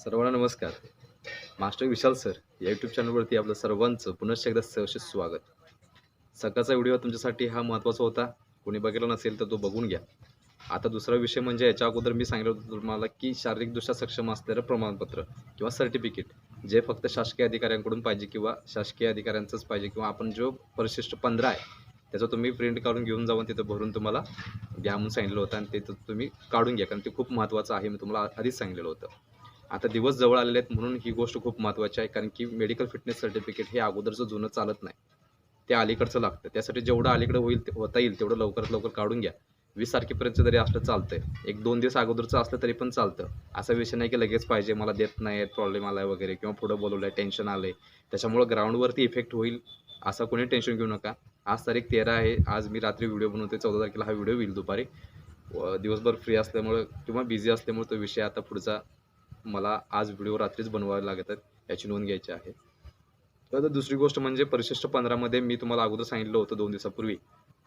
सर्वांना नमस्कार. Master Vishal sir या यूट्यूब चॅनलवरती आपलं सर्वांचं पुनश्च एकदा सहर्ष स्वागत. सकाळचा व्हिडिओ तुमच्यासाठी हा महत्त्वाचा होता. कोणी बघितला नसेल तर तो बघून घ्या. आता दुसरा विषय म्हणजे याच्या अगोदर मी सांगितलं होतं तुम्हाला की शारीरिकदृष्ट्या सक्षम असलेलं प्रमाणपत्र किंवा सर्टिफिकेट जे फक्त शासकीय अधिकाऱ्यांकडून पाहिजे किंवा शासकीय अधिकाऱ्यांचंच पाहिजे किंवा आपण जो परिशिष्ट पंधरा आहे त्याचं तुम्ही प्रिंट काढून घेऊन जाऊन तिथं भरून तुम्हाला घ्या म्हणून सांगितलं होतं आणि ते तुम्ही काढून घ्या कारण ते खूप महत्त्वाचं आहे मी तुम्हाला आधीच सांगितलेलं होतं. आता दिवस जवळ आलेले आहेत म्हणून ही गोष्ट खूप महत्त्वाची आहे कारण की मेडिकल फिटनेस सर्टिफिकेट हे अगोदरचं जुनं चालत नाही. ते अलीकडचं लागतं. त्यासाठी जेवढं अलीकडं होईल ते- होता येईल तेवढं लवकरात लवकर काढून घ्या. वीस तारखेपर्यंत जरी असलं चालतंय एक दोन दिवस अगोदरचं असलं तरी पण चालतं. असा विषय नाही की लगेच पाहिजे मला देत नाही प्रॉब्लेम आला आहे वगैरे किंवा पुढं बोलवलं आहे टेन्शन आलं आहे त्याच्यामुळं ग्राउंडवरती इफेक्ट होईल असं कोणी टेन्शन घेऊ नका. आज तारीख तेरा आहे आज मी रात्री व्हिडिओ बनवते चौदा तारखेला हा व्हिडिओ होईल दुपारी. दिवसभर फ्री असल्यामुळं किंवा बिझी असल्यामुळे तो विषय आता पुढचा मला आज व्हिडिओ रात्रीच बनवावे लागत आहेत याची नोंद घ्यायची आहे. तर दुसरी गोष्ट म्हणजे परिशिष्ट पंधरामध्ये मी तुम्हाला अगोदर सांगितलं होतं दोन दिवसापूर्वी.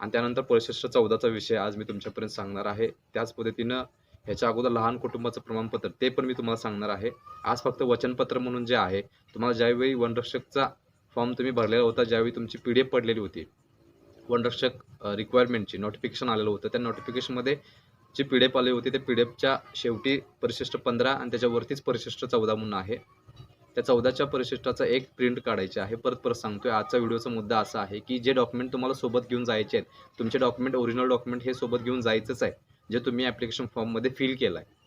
आणि त्यानंतर परिशिष्ट चौदाचा विषय आज मी तुमच्यापर्यंत सांगणार आहे. त्याच पद्धतीनं ह्याच्या अगोदर लहान कुटुंबाचं प्रमाणपत्र ते पण मी तुम्हाला सांगणार आहे. आज फक्त वचनपत्र म्हणून जे आहे तुम्हाला ज्यावेळी वनरक्षकचा फॉर्म तुम्ही भरलेला होता ज्यावेळी तुमची पी डी एफ पडलेली होती वनरक्षक रिक्वायरमेंटची नोटिफिकेशन आलेलं होतं त्या नोटिफिकेशनमध्ये जे पी डी होते ते होती पी डी एफच्या शेवटी परिशिष्ट पंधरा आणि त्याच्यावरतीच परिशिष्ट चौदा म्हणून आहे. त्या चौदाच्या परिशिष्टाचा एक प्रिंट काढायचे आहे. परत परत सांगतोय आजचा व्हिडिओचा मुद्दा असा आहे की जे डॉक्युमेंट तुम्हाला सोबत घेऊन जायचे आहेत तुमचे डॉक्युमेंट ओरिजिनल डॉक्युमेंट हे सोबत घेऊन जायचंच आहे जे तुम्ही ॲप्लिकेशन फॉर्ममध्ये फिल केलं आहे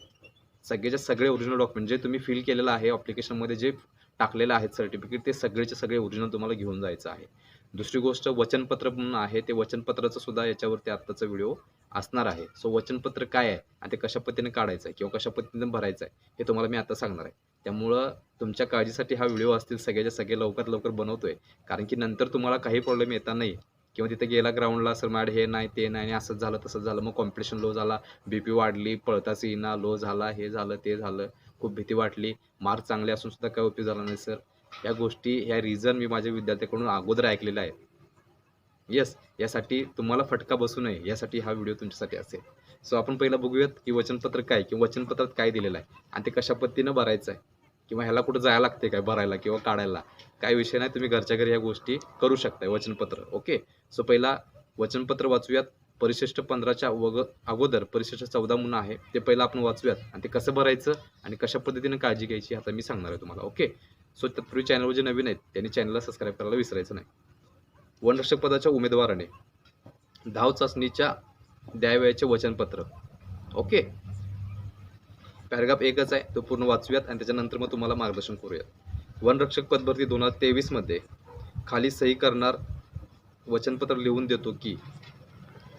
सगळेच्या सगळे ओरिजिनल डॉक्युमेंट जे तुम्ही फिल केलेलं आहे ॲप्लिकेशनमध्ये जे टाकलेलं आहेत सर्टिफिकेट ते सगळेचे सगळे ओरिजिनल तुम्हाला घेऊन जायचं आहे. दुसरी गोष्ट वचनपत्र म्हणून आहे ते वचनपत्राचं सुद्धा याच्यावरती आत्ताचा व्हिडिओ असणार आहे. सो वचनपत्र काय आहे आणि ते कशा पद्धतीने काढायचं आहे किंवा कशा पद्धतीने भरायचं आहे हे तुम्हाला मी आता सांगणार आहे. त्यामुळं तुमच्या काळजीसाठी हा व्हिडिओ असतील सगळ्याच्या सगळे लवकर लवकर बनवतोय. कारण की नंतर तुम्हाला काही प्रॉब्लेम येता नाही. किंवा तिथे गेला ग्राउंडला सर मॅड हे नाही ते नाही आणि असंच झालं तसंच झालं. मग कॉम्पिटिशन लो झाला बी पी वाढली पळताच येईना लो झाला हे झालं ते झालं खूप भीती वाटली. मार्क चांगले असून सुद्धा काय उपयोग झाला नाही सर या गोष्टी ह्या रिझन मी माझ्या विद्यार्थ्याकडून अगोदर ऐकलेल्या आहेत. येस यासाठी तुम्हाला फटका बसू नये. यासाठी हा व्हिडिओ तुमच्यासाठी असेल. सो आपण पहिला बघूयात की वचनपत्र काय किंवा वचनपत्रात काय दिलेलं आहे? आणि ते कशा पद्धतीनं भरायचं आहे? किंवा ह्याला कुठं जायला लागते काय भरायला किंवा काढायला? काय विषय नाही तुम्ही घरच्या घरी या गोष्टी करू शकताय वचनपत्र. ओके सो पहिला वचनपत्र वाचूयात. परिशिष्ट पंधराच्या वग अगोदर परिशिष्ट चौदा म्हणून आहे. ते पहिलं आपण वाचूयात. आणि ते कसं भरायचं? आणि कशा पद्धतीनं काळजी घ्यायची? आता मी सांगणार आहे तुम्हाला. ओके सो तत्पूर्वी चॅनलवर जे नवीन आहेत त्यांनी चॅनलला सबस्क्राईब करायला विसरायचं नाही. वनरक्षक पदाच्या उमेदवाराने धाव चाचणीच्या द्यावयाचे वचनपत्र. ओके? पॅराग्राफ एकच आहे तो पूर्ण वाचूयात आणि त्याच्यानंतर मग तुम्हाला मार्गदर्शन करूयात. वनरक्षक पदभरती दोन हजार तेवीसमध्ये खाली सही करणार वचनपत्र लिहून देतो की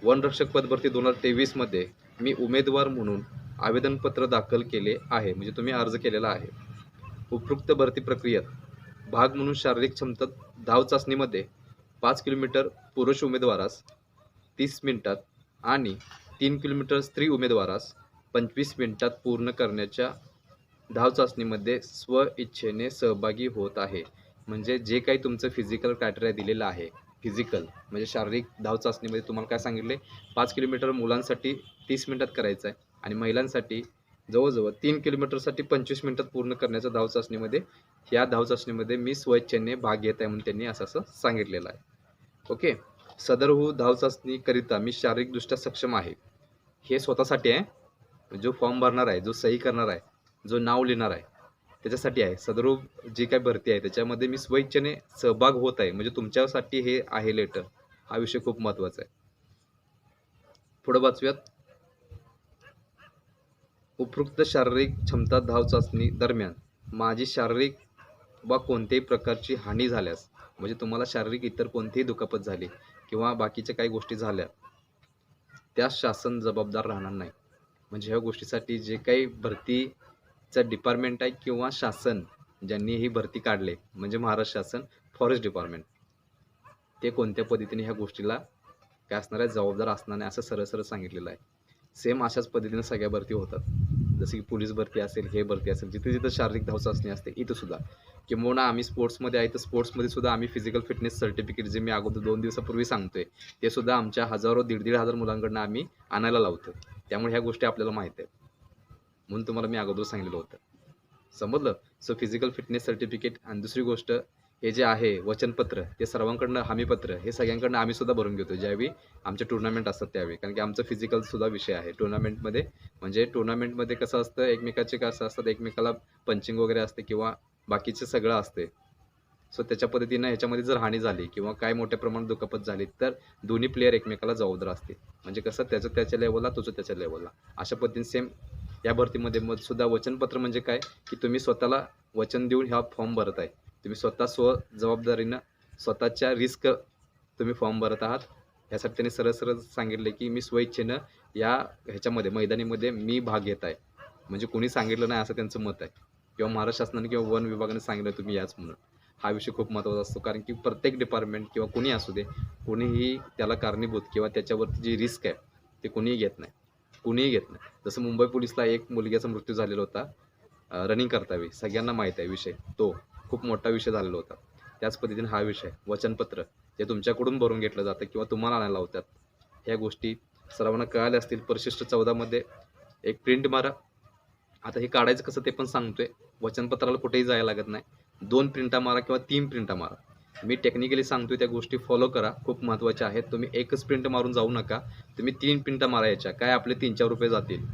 वनरक्षक पदभरती दोन हजार तेवीसमध्ये मी उमेदवार म्हणून आवेदनपत्र दाखल केले आहे म्हणजे तुम्ही अर्ज केलेला आहे. उपयुक्त भरती प्रक्रियेत भाग म्हणून शारीरिक क्षमता धाव चाचणीमध्ये पाच किलोमीटर पुरुष उमेदवारास तीस मिनिटात आणि तीन किलोमीटर स्त्री उमेदवारास पंचवीस मिनिटात पूर्ण करण्याच्या धाव चाचणीमध्ये स्व इच्छेने सहभागी होत आहे. म्हणजे जे काही तुमचं फिजिकल क्रायटेरिया दिलेलं आहे फिजिकल म्हणजे शारीरिक धाव चाचणीमध्ये तुम्हाला काय सांगितले? पाच किलोमीटर मुलांसाठी तीस मिनिटात करायचं आहे आणि महिलांसाठी जवळजवळ तीन किलोमीटरसाठी पंचवीस मिनिटात पूर्ण करण्याच्या धाव चाचणीमध्ये या धाव चाचणीमध्ये मी स्वइच्छेने भाग घेत आहे म्हणून त्यांनी असं असं सांगितलेलं आहे. ओके? सदरहू हो धाव चाचणीकरिता मी शारीरिकदृष्ट्या सक्षम आहे. हे स्वतःसाठी आहे. जो फॉर्म भरणार आहे जो सही करणार आहे जो नाव लिहिणार आहे त्याच्यासाठी आहे. सदरूप हो जी काही भरती आहे त्याच्यामध्ये मी स्वेच्छेने सहभाग होत आहे. म्हणजे तुमच्यासाठी हे आहे लेटर हा विषय खूप महत्त्वाचा आहे. पुढं वाचूयात. उपयुक्त शारीरिक क्षमता धाव चाचणी दरम्यान माझी शारीरिक वा कोणत्याही प्रकारची हानी झाल्यास म्हणजे तुम्हाला शारीरिक इतर कोणतीही दुखापत झाली किंवा बाकीच्या काही गोष्टी झाल्या त्या शासन जबाबदार राहणार नाही. म्हणजे ह्या गोष्टीसाठी जे काही भरतीचं डिपार्टमेंट आहे किंवा शासन ज्यांनी ही भरती काढले म्हणजे महाराष्ट्र शासन फॉरेस्ट डिपार्टमेंट ते कोणत्या पद्धतीने ह्या गोष्टीला काय असणार आहे जबाबदार असणार नाही असं सरळ सरळ सांगितलेलं आहे. सेम अशाच पद्धतीने सगळ्या भरती होतात. जसं की पोलीस भरती असेल हे भरती असेल जिथे जिथं शारीरिक धावचाचणी असते इथंसुद्धा किंवा किंबहुना आम्ही स्पोर्ट्समध्ये आहे तर स्पोर्ट्समध्ये सुद्धा आम्ही फिजिकल फिटनेस सर्टिफिकेट जे मी अगोदर दोन दिवसापूर्वी सांगतोय ते सुद्धा आमच्या हजारो दीड दीड हजार मुलांकडनं आम्ही आणायला लावतो त्यामुळे ह्या गोष्टी आपल्याला माहीत आहेत. म्हणून तुम्हाला मी अगोदर सांगितलं होतं. समजलं? सो फिजिकल फिटनेस सर्टिफिकेट आणि दुसरी गोष्ट हे जे आहे वचनपत्र ते सर्वांकडनं हमीपत्र हे सगळ्यांकडनं आम्ही सुद्धा भरून घेतो ज्यावेळी आमचे टुर्नामेंट असतात त्यावेळी. कारण की आमचं फिजिकल सुद्धा विषय आहे. टुर्नामेंटमध्ये म्हणजे टुर्नामेंटमध्ये कसं असतं एकमेकाचे कसं असतात एकमेकाला पंचिंग वगैरे असते किंवा बाकीचं सगळं असते. सो त्याच्या पद्धतीनं ह्याच्यामध्ये जर हानी झाली किंवा काय मोठ्या प्रमाणात दुखापत झाली तर दोन्ही प्लेयर एकमेकाला जबाबदार असतील. म्हणजे कसं त्याचं त्याच्या लेवलला तुझं त्याच्या लेवलला अशा पद्धतीने सेम या भरतीमध्ये मग सुद्धा वचनपत्र म्हणजे काय? की तुम्ही स्वतःला वचन देऊन ह्या फॉर्म भरत आहे तुम्ही स्वतः स्व जबाबदारीनं स्वतःच्या रिस्क तुम्ही फॉर्म भरत आहात. यासाठी त्यांनी सरळ सरळ सांगितले की मी स्वइच्छेनं या ह्याच्यामध्ये मैदानीमध्ये मी भाग घेत आहे. म्हणजे कोणी सांगितलं नाही असं त्यांचं मत आहे. किंवा महाराष्ट्र शासनाने किंवा वन विभागाने सांगितलं तुम्ही याच म्हणून. हा विषय खूप महत्त्वाचा असतो. कारण की प्रत्येक डिपार्टमेंट किंवा कोणी असू दे कोणीही त्याला कारणीभूत किंवा त्याच्यावरती जी रिस्क आहे ते कोणीही घेत नाही. कुणीही घेत नाही. जसं मुंबई पोलिसला एक मुलग्याचा मृत्यू झालेला होता रनिंग करतावेळी सगळ्यांना माहीत आहे विषय तो. खूप मोठा विषय झालेला होता. त्याच पद्धतीने हा विषय वचनपत्र ते तुमच्याकडून भरून घेतलं जातं किंवा तुम्हाला आणायला होत्यात ह्या गोष्टी सर्वांना कळाल्या असतील. परिशिष्ट चौदामध्ये एक प्रिंट मारा. आता हे काढायचं कसं ते पण सांगतोय. वचनपत्राला कुठेही जायला लागत नाही. दोन प्रिंटा मारा किंवा तीन प्रिंटा मारा. मी टेक्निकली सांगतोय त्या गोष्टी फॉलो करा. खूप महत्त्वाच्या आहेत. तुम्ही एकच प्रिंट मारून जाऊ नका. तुम्ही तीन प्रिंटा मारायच्या काय आपले तीन चार रुपये जातील?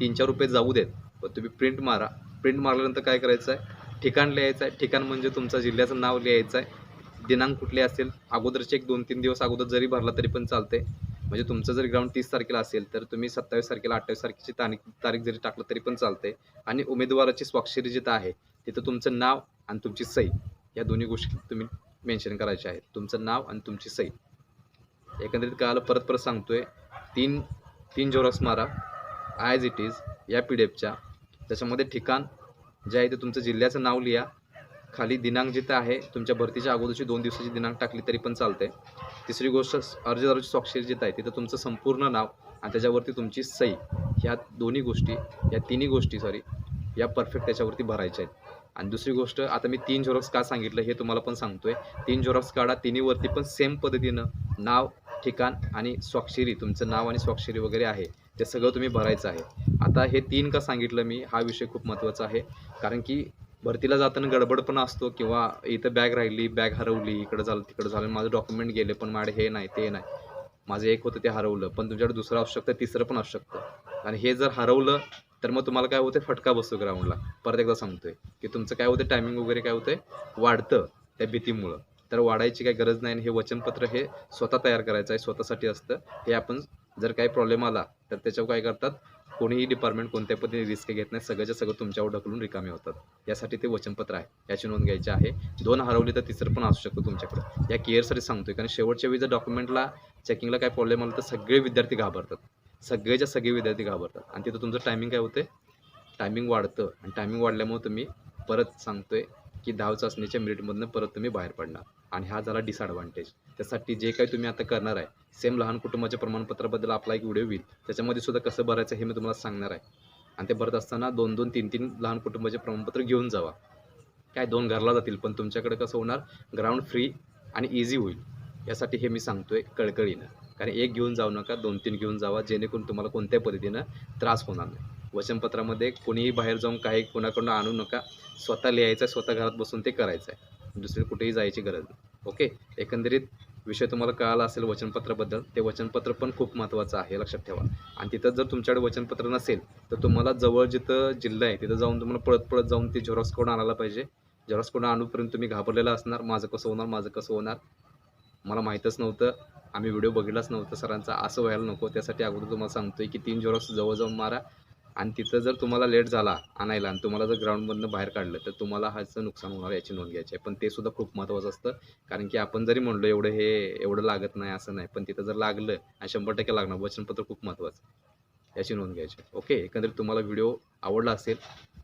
तीन चार रुपये जाऊ देत. पण तुम्ही प्रिंट मारा. प्रिंट मारल्यानंतर काय करायचं आहे ठिकाण लिहायचं आहे. ठिकाण म्हणजे तुमचं जिल्ह्याचं नाव लिहायचं आहे. दिनांक कुठले असेल? अगोदरचे एक दोन तीन दिवस अगोदर जरी भरला तरी पण चालते म्हणजे तुमचं जर ग्राउंड तीस तारखेला असेल तर तुम्ही सत्तावीस तारखेला अठ्ठावीस तारखेची तारीख तारीख जरी टाकलं तरी पण चालते आणि उमेदवाराची स्वाक्षरी जिथं आहे तिथं तुमचं नाव आणि तुमची सही या दोन्ही गोष्टी तुम्ही मेन्शन करायच्या आहेत. तुमचं नाव आणि तुमची सही. एकंदरीत काल परत परत सांगतोय तीन तीन जोरस मारा. ॲज इट इज या पी डी एफच्या त्याच्यामध्ये ठिकाण जे आहे ते तुमचं जिल्ह्याचं नाव लिहा. खाली दिनांक जिथं आहे तुमच्या भरतीच्या अगोदरची दोन दिवसाची दिनांक टाकली तरी पण चालते तिसरी गोष्ट अर्जदाराची स्वाक्षरी जिथं आहे तिथं तुमचं संपूर्ण नाव आणि त्याच्यावरती तुमची सही. ह्या दोन्ही गोष्टी या तिन्ही गोष्टी सॉरी या परफेक्ट त्याच्यावरती भरायच्या आहेत. आणि दुसरी गोष्ट आता मी तीन झेरॉक्स का सांगितलं हे तुम्हाला पण सांगतोय. तीन झेरॉक्स काढा तिन्हीवरती पण सेम पद्धतीनं नाव ठिकाण आणि स्वाक्षरी तुमचं नाव आणि स्वाक्षरी वगैरे आहे. ते सगळं तुम्ही भरायचं आहे. आता हे तीन का सांगितलं मी हा विषय खूप महत्त्वाचा आहे. कारण की भरतीला जाताना गडबड पण असतो किंवा इथं बॅग राहिली बॅग हरवली इकडं झालं तिकडं झालं माझं डॉक्युमेंट गेले पण माझे हे नाही ते नाही. माझं एक होतं ते हरवलं पण तुमच्याकडे दुसरं असू शकतं तिसरं पण असू शकतं. आणि हे जर हरवलं तर मग तुम्हाला काय होतं फटका बसतो ग्राउंडला परत एकदा सांगतोय की तुमचं काय होतं टायमिंग वगैरे काय होतंय? वाढतं त्या भीतीमुळं. तर वाढायची काही गरज नाही आणि हे वचनपत्र हे स्वतः तयार करायचं आहे स्वतःसाठी असतं. हे आपण जर काही प्रॉब्लेम आला तर त्याच्यावर काय करतात? कोणीही डिपार्टमेंट कोणत्या पद्धतीने रिस्क घेत नाही. सगळ्याच्या सगळं तुमच्यावर ढकलून रिकामे होतात. यासाठी ते वचनपत्र आहे. याची नोंद घ्यायची आहे. दोन हरवली तर तिसरं पण असू शकतं तुमच्याकडे. या केअरसाठी सांगतोय कारण शेवटच्या वेळी जर डॉक्युमेंटला चेकिंगला काय प्रॉब्लेम आला तर सगळे विद्यार्थी घाबरतात. सगळेच्या सगळे विद्यार्थी घाबरतात. आणि तिथं तुमचं टायमिंग काय होते टायमिंग वाढतं. आणि टायमिंग वाढल्यामुळे तुम्ही परत सांगतोय की दहा चाचणीच्या मिनिटमधनं परत तुम्ही बाहेर पडणार. आणि हा झाला डिसॲडव्हान्टेज त्यासाठी जे काही तुम्ही आता करणार आहे सेम लहान कुटुंबाच्या प्रमाणपत्राबद्दल आपला एक व्हिडिओ होईल त्याच्यामध्ये सुद्धा कसं भरायचं हे मी तुम्हाला सांगणार आहे. आणि ते भरत असताना दोन दोन तीन तीन लहान कुटुंबाचे प्रमाणपत्र घेऊन जावा. काय दोन घरला जातील पण तुमच्याकडे कसं होणार ग्राउंड फ्री आणि इझी होईल. यासाठी हे मी सांगतोय कळकळीनं. कारण एक घेऊन जाऊ नका दोन तीन घेऊन जावा जेणेकरून तुम्हाला कोणत्या पद्धतीनं त्रास होणार नाही. वचनपत्रामध्ये कोणीही बाहेर जाऊन काही कोणाकडून आणू नका. स्वतः लिहायचं आहे स्वतः घरात बसून ते करायचं आहे दुसरी कुठेही जायची गरज नाही. ओके? एकंदरीत विषय तुम्हाला कळाला असेल वचनपत्राबद्दल ते वचनपत्र पण खूप महत्त्वाचं आहे लक्षात ठेवा. आणि तिथं जर तुमच्याकडे वचनपत्र नसेल तर तुम्हाला जवळ जिथं जिल्हा आहे तिथं जाऊन तुम्हाला पळत पळत जाऊन ते झेरॉक्स कोण आणायला पाहिजे. झेरॉक्स कोड आणूपर्यंत तुम्ही घाबरलेला असणार माझं कसं होणार माझं कसं होणार? मला माहीतच नव्हतं आम्ही व्हिडिओ बघितलाच नव्हतं सरांचा असं व्हायला नको. त्यासाठी अगोदर तुम्हाला सांगतोय की तीन झेरॉक्स जवळ जाऊन मारा. आणि तिथं जर तुम्हाला लेट झाला आणायला आणि तुम्हाला जर ग्राउंडमधनं बाहेर काढलं तर तुम्हाला ह्याचं नुकसान होणार याची नोंद घ्यायची आहे. पण ते सुद्धा खूप महत्त्वाचं असतं. कारण की आपण जरी म्हणलो एवढं हे एवढं लागत नाही असं नाही पण तिथं जर लागलं आणि शंभर टक्के लागणार वचनपत्र खूप महत्त्वाचं याची नोंद घ्यायची ओके? एकंदरीत तुम्हाला व्हिडिओ आवडला असेल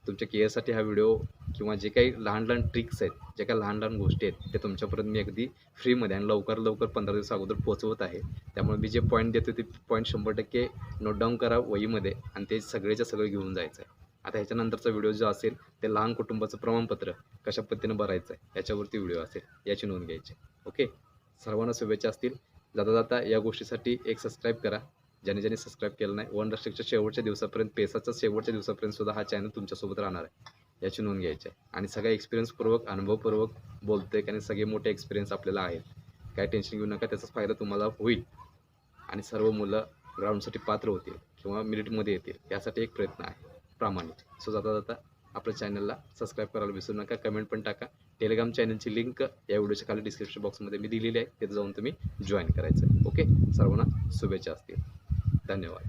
तुमच्या केअरसाठी हा व्हिडिओ किंवा जे काही लहान लहान ट्रिक्स आहेत जे काही लहान लहान गोष्टी आहेत ते तुमच्यापर्यंत मी अगदी फ्रीमध्ये आणि लवकर लवकर पंधरा दिवस अगोदर पोहोचवत आहे. त्यामुळे मी जे पॉईंट देतो ते पॉईंट शंभर टक्के नोट डाऊन करा वहीमध्ये आणि ते सगळेच्या सगळं घेऊन जायचं आहे आता ह्याच्यानंतरचा व्हिडिओ जो असेल ते लहान कुटुंबाचं प्रमाणपत्र कशा पद्धतीनं भरायचं आहे याच्यावरती व्हिडिओ असेल याची नोंद घ्यायची. ओके सर्वांना शुभेच्छा असतील. जाता जाता या गोष्टीसाठी एक सबस्क्राईब करा. ज्याने ज्याने सबस्क्राईब केलं नाही वन रस्टिकच्या शेवटच्या दिवसापर्यंत पेसाच्या शेवटच्या दिवसापर्यंत सुद्धा हा चॅनल तुमच्यासोबत राहणार आहे. याची नोंद घ्यायची आहे. आणि सगळ्या एक्सपिरियन्सपूर्वक अनुभवपूर्वक बोलतोय आणि सगळे मोठे एक्सपिरियन्स आपल्याला आहेत. काय टेन्शन घेऊ नका त्याचाच फायदा तुम्हाला होईल. आणि सर्व मुलं ग्राउंडसाठी पात्र होतील किंवा मिरिटमध्ये येतील यासाठी एक प्रयत्न आहे प्रामाणिक. सो जाता जाता आपल्या चॅनलला सबस्क्राईब करायला विसरू नका कमेंट पण टाका. टेलिग्राम चॅनलची लिंक या व्हिडिओच्या खाली डिस्क्रिप्शन बॉक्समध्ये मी दिलेली आहे. तिथे जाऊन तुम्ही जॉईन करायचं आहे. ओके सर्वांना शुभेच्छा असतील. धन्यवाद